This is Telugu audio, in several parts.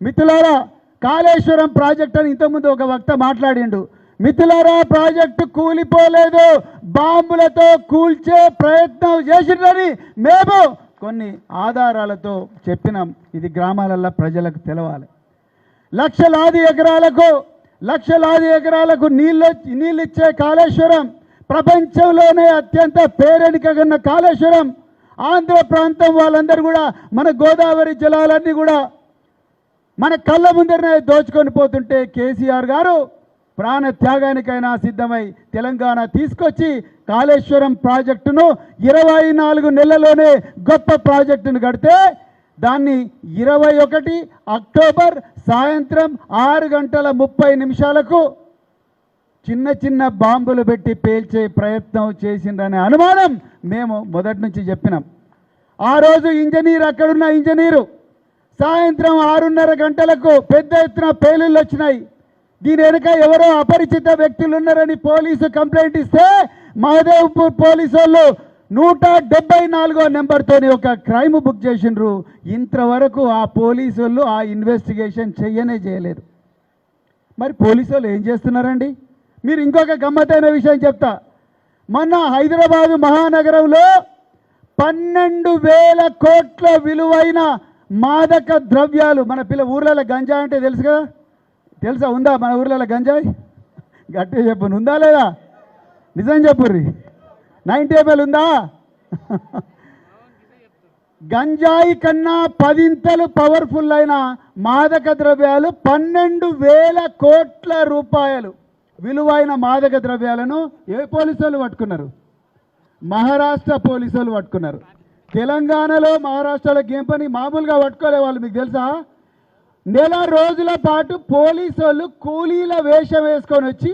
మిత్రులారా కాళేశ్వరం ప్రాజెక్ట్ అని ఇంతకుముందు ఒక వక్త మాట్లాడిండు. మిత్రులారా ప్రాజెక్టు కూలిపోలేదు. బాంబులతో కూల్చే ప్రయత్నం చేసిండ్రని మేము కొన్ని ఆధారాలతో చెప్పినాం. ఇది గ్రామాలలో ప్రజలకు తెలవాలి. లక్షలాది ఎకరాలకు లక్షలాది ఎకరాలకు నీళ్ళు నీళ్ళు ఇచ్చే కాళేశ్వరం ప్రపంచంలోనే అత్యంత పేరెనికగన్న కాళేశ్వరం ఆంధ్ర ప్రాంతం వాళ్ళందరూ కూడా మన గోదావరి జలాలన్నీ కూడా మన కళ్ళ ముందరనే దోచుకొని పోతుంటే కేసీఆర్ గారు ప్రాణ త్యాగానికైనా సిద్ధమై తెలంగాణ తీసుకొచ్చి కాళేశ్వరం ప్రాజెక్టును ఇరవై నాలుగు నెలల్లోనే గొప్ప ప్రాజెక్టును కడితే దాన్ని ఇరవై ఒకటి అక్టోబర్ సాయంత్రం ఆరు గంటల ముప్పై నిమిషాలకు చిన్న చిన్న బాంబులు పెట్టి పేల్చే ప్రయత్నం చేసిండనే అనుమానం మేము మొదటి నుంచి చెప్పినాం. ఆ రోజు ఇంజనీర్ అక్కడున్న ఇంజనీరు సాయంత్రం ఆరున్నర గంటలకు పెద్ద ఎత్తున పేలుళ్ళు వచ్చినాయి. దీని వెనుక ఎవరో అపరిచిత వ్యక్తులు ఉన్నారని పోలీసు కంప్లైంట్ ఇస్తే మహదేవ్పూర్ పోలీసు వాళ్ళు నూట డెబ్బై నాలుగో నెంబర్తోని ఒక క్రైమ్ బుక్ చేసిండ్రు. ఇంతవరకు ఆ పోలీసు వాళ్ళు ఆ ఇన్వెస్టిగేషన్ చేయనే చేయలేదు. మరి పోలీసు వాళ్ళు ఏం చేస్తున్నారండి? మీరు ఇంకొక గమ్మత్తైన విషయం చెప్తా. మొన్న హైదరాబాదు మహానగరంలో పన్నెండు వేల కోట్ల విలువైన మాదక ద్రవ్యాలు మన పిల్ల ఊర్లలో గంజా అంటే తెలుసు కదా? తెలుసా? ఉందా మన ఊర్లలో గంజాయి? గట్టిగా చెప్పు. ఉందా లేదా? నిజం చెప్పుర్రి. నైన్టీ ఎంఎల్ ఉందా? గంజాయి కన్నా పదింతలు పవర్ఫుల్ అయిన మాదక ద్రవ్యాలు పన్నెండు వేల కోట్ల రూపాయలు విలువైన మాదక ద్రవ్యాలను ఏ పోలీసు వాళ్ళు పట్టుకున్నారు? మహారాష్ట్ర పోలీసు వాళ్ళు పట్టుకున్నారు. తెలంగాణలో మహారాష్ట్రలో గేమ్ పని మామూలుగా పట్టుకోలే వాళ్ళు మీకు తెలుసా? నెల రోజుల పాటు పోలీసు వాళ్ళు కూలీల వేషం వేసుకొని వచ్చి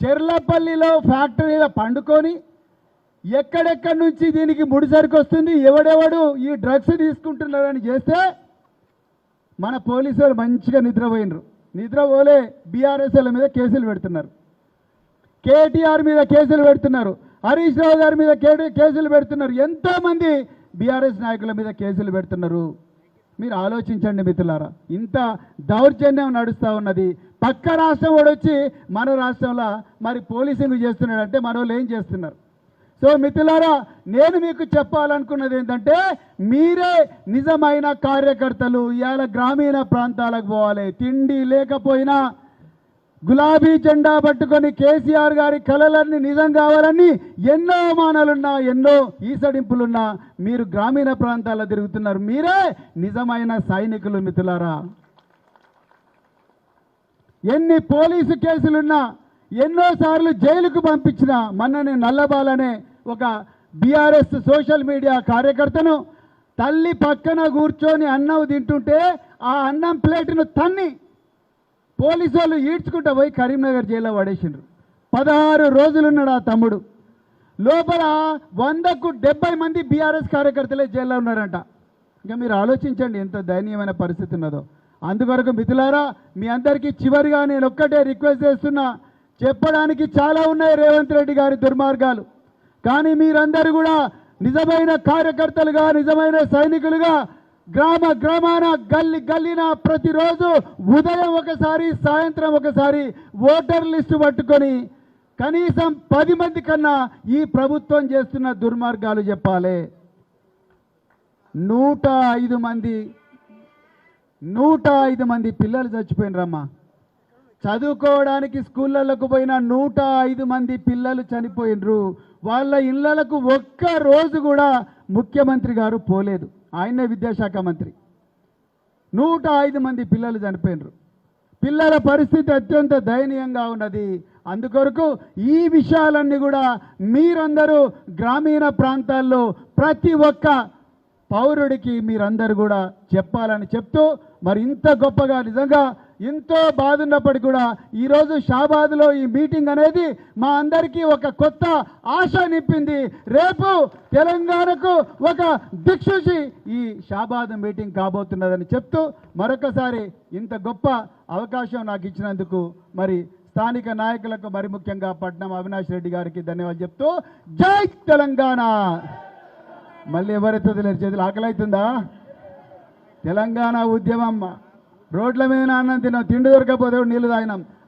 చెర్లపల్లిలో ఫ్యాక్టరీలో పండుకొని ఎక్కడెక్కడి నుంచి దీనికి ముడిసరికి వస్తుంది ఎవడెవడు ఈ డ్రగ్స్ తీసుకుంటున్నారని చేస్తే మన పోలీసులు మంచిగా నిద్రపోయినరు. నిద్రపోలే బీఆర్ఎస్ఎల్ మీద కేసులు పెడుతున్నారు. కేటీఆర్ మీద కేసులు పెడుతున్నారు. హరీష్ రావు గారి మీద కేసులు పెడుతున్నారు. ఎంతోమంది బీఆర్ఎస్ నాయకుల మీద కేసులు పెడుతున్నారు. మీరు ఆలోచించండి మిత్రులారా ఇంత దౌర్జన్యం నడుస్తూ ఉన్నది. పక్క రాష్ట్రం వాడు వచ్చి మన రాష్ట్రంలో మరి పోలీసింగ్ చేస్తున్నాడంటే మన వాళ్ళు ఏం చేస్తున్నారు? సో మిత్రులారా నేను మీకు చెప్పాలనుకున్నది ఏంటంటే మీరే నిజమైన కార్యకర్తలు ఇవాళ గ్రామీణ ప్రాంతాలకు పోవాలి. తిండి లేకపోయినా గులాబీ జెండా పట్టుకొని కేసీఆర్ గారి కళలన్నీ నిజం కావాలని ఎన్నో అవమానాలున్నా ఎన్నో ఈసడింపులున్నా మీరు గ్రామీణ ప్రాంతాల్లో తిరుగుతున్నారు. మీరే నిజమైన సైనికులు మిత్రులారా. ఎన్ని పోలీసు కేసులున్నా ఎన్నోసార్లు జైలుకు పంపించిన మన్నని నల్లబాలనే ఒక బీఆర్ఎస్ సోషల్ మీడియా కార్యకర్తను తల్లి పక్కన కూర్చొని అన్నం తింటుంటే ఆ అన్నం ప్లేటును తన్ని పోలీసు వాళ్ళు ఈడ్చుకుంటూ పోయి కరీంనగర్ జైల్లో పడేసిండ్రు. పదహారు రోజులున్నాడు ఆ తమ్ముడు. లోపల వందకు డెబ్బై మంది బీఆర్ఎస్ కార్యకర్తలే జైల్లో ఉన్నారంట. ఇంకా మీరు ఆలోచించండి ఎంత దయనీయమైన పరిస్థితి ఉన్నదో. అందువరకు మిథులారా మీ అందరికీ చివరిగా నేను ఒక్కటే రిక్వెస్ట్ చేస్తున్నా. చెప్పడానికి చాలా ఉన్నాయి రేవంత్ రెడ్డి గారి దుర్మార్గాలు. కానీ మీరందరూ కూడా నిజమైన కార్యకర్తలుగా నిజమైన సైనికులుగా గ్రామ గ్రామాన గల్లి గల్లిన ప్రతిరోజు ఉదయం ఒకసారి సాయంత్రం ఒకసారి ఓటర్ లిస్టు పట్టుకొని కనీసం పది మంది కన్నా ఈ ప్రభుత్వం చేస్తున్న దుర్మార్గాలు చెప్పాలి. నూట ఐదు మంది నూట ఐదు మంది పిల్లలు చచ్చిపోయినరమ్మా. చదువుకోవడానికి స్కూళ్ళకు పోయిన నూట ఐదు మంది పిల్లలు చనిపోయినరు. వాళ్ళ ఇళ్ళలకు ఒక్క రోజు కూడా ముఖ్యమంత్రి గారు పోలేదు. ఆయనే విద్యాశాఖ మంత్రి. నూట ఐదు మంది పిల్లలు చనిపోయినరు. పిల్లల పరిస్థితి అత్యంత దయనీయంగా ఉన్నది. అందుకొరకు ఈ విషయాలన్నీ కూడా మీరందరూ గ్రామీణ ప్రాంతాల్లో ప్రతి ఒక్క పౌరుడికి మీరందరూ కూడా చెప్పాలని చెప్తూ మరి ఇంత గొప్పగా నిజంగా ఎంతో బాధ ఉన్నప్పటికీ కూడా ఈరోజు షాబాద్లో ఈ మీటింగ్ అనేది మా అందరికీ ఒక కొత్త ఆశ నింపింది. రేపు తెలంగాణకు ఒక దిక్సూచి ఈ షాబాద్ మీటింగ్ కాబోతున్నదని చెప్తూ మరొకసారి ఇంత గొప్ప అవకాశం నాకు ఇచ్చినందుకు మరి స్థానిక నాయకులకు మరి ముఖ్యంగా పట్నం అవినాష్ రెడ్డి గారికి ధన్యవాదాలు చెప్తూ జై తెలంగాణ. మళ్ళీ ఎవరైతే చేతులు ఆకలి అవుతుందా తెలంగాణ ఉద్యమం రోడ్ల మీద అన్నం తిన్నాం తిండి దొరకపోతే నీళ్ళు తాగినాం.